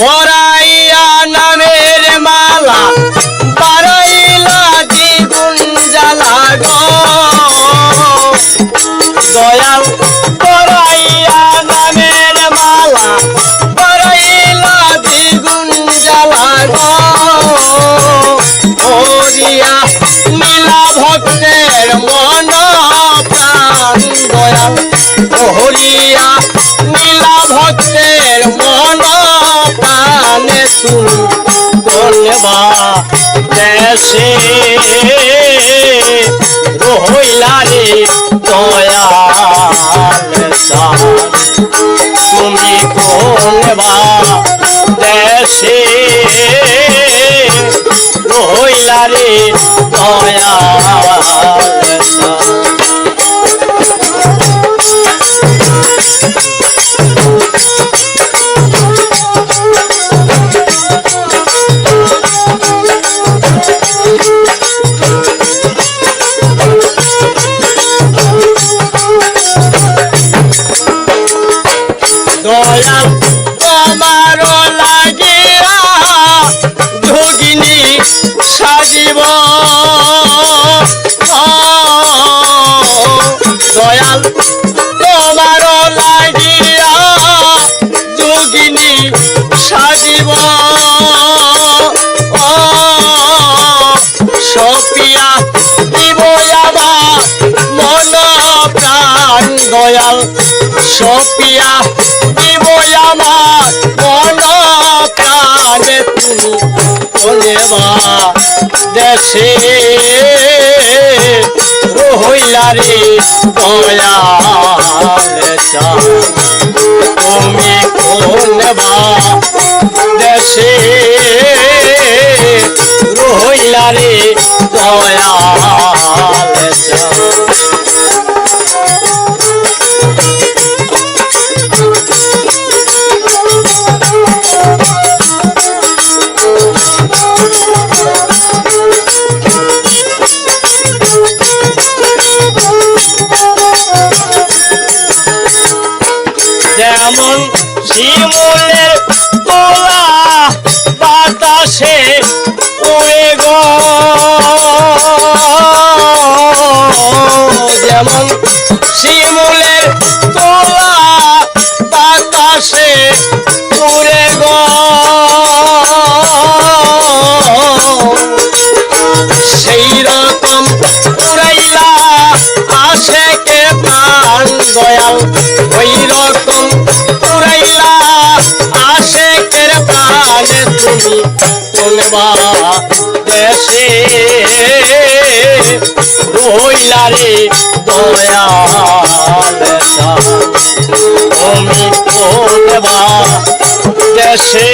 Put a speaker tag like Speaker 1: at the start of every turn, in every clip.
Speaker 1: পরাইয়া নামের মালা পারাইলা জীবন জ্বালা গো। দেশে রহিলা রে দয়াল তুমি কোনবা দেশে? রহিলা সপিয়া দিব আমার মন প্রাণ দয়াল। সপিয়া দিব আমার মন প্রাণে তুমি বলেবা দেশে রহিলা রে দয়াল তুমি কোনবা দেশে কোনবা দেশে রইলা রে দয়াল। তুমি কোনবা দেশে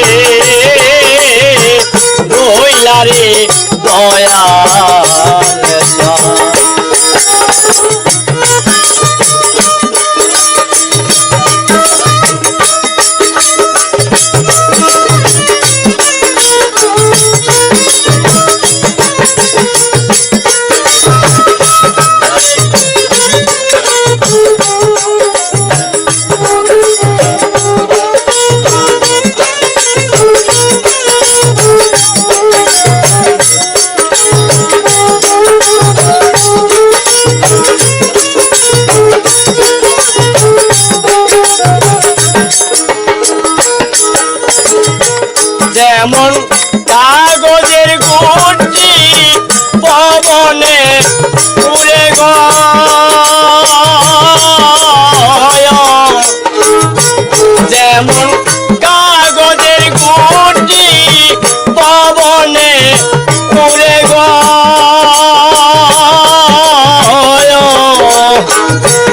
Speaker 1: পবনে যেমন কাগজের গুটি পবনে গয়।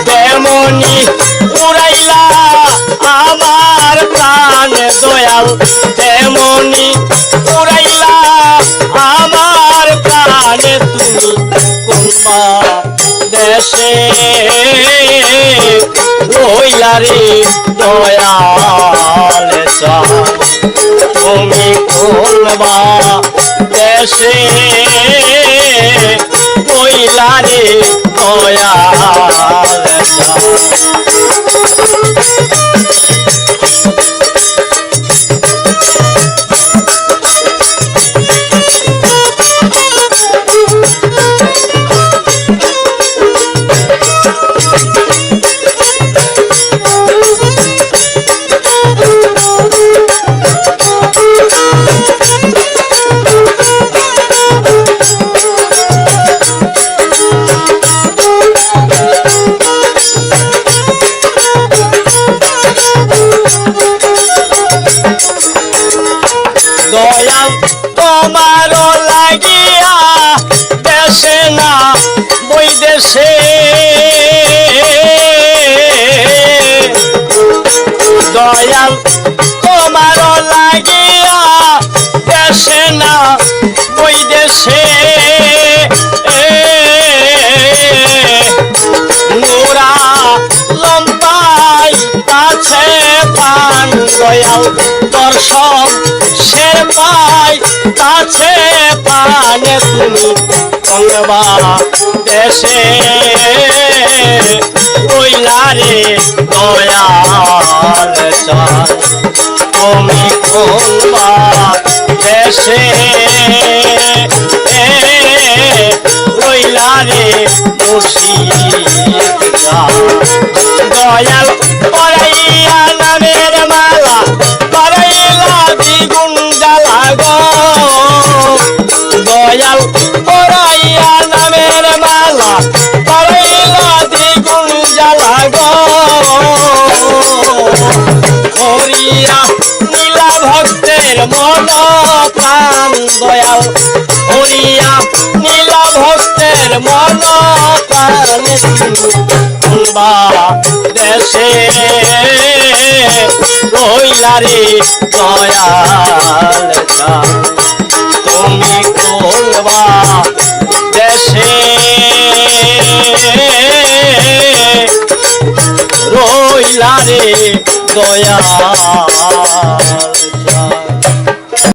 Speaker 1: তেমনি উড়াইলা আমার প্রাণ দয়াল। রইলা রে দয়াল তুমি খুলবা দেশে কইলারি দয়াল দয়াল তোমার লাগিয়া দেশে না বই দেশে। দয়াল দর্শন শের পাই, কাছে পানে তুমি কংবা দেশে। ওইলারে দয়াল চান তুমি কংবা দেশে। ওইলারে মুর্শিদ ভক্তের মন প্রাণ দয়াল। হরিয়া নীলা ভক্তের মন প্রাণ। দেশে রইলারে দয়াল তুমি কোলবা দেশে রইলারে চান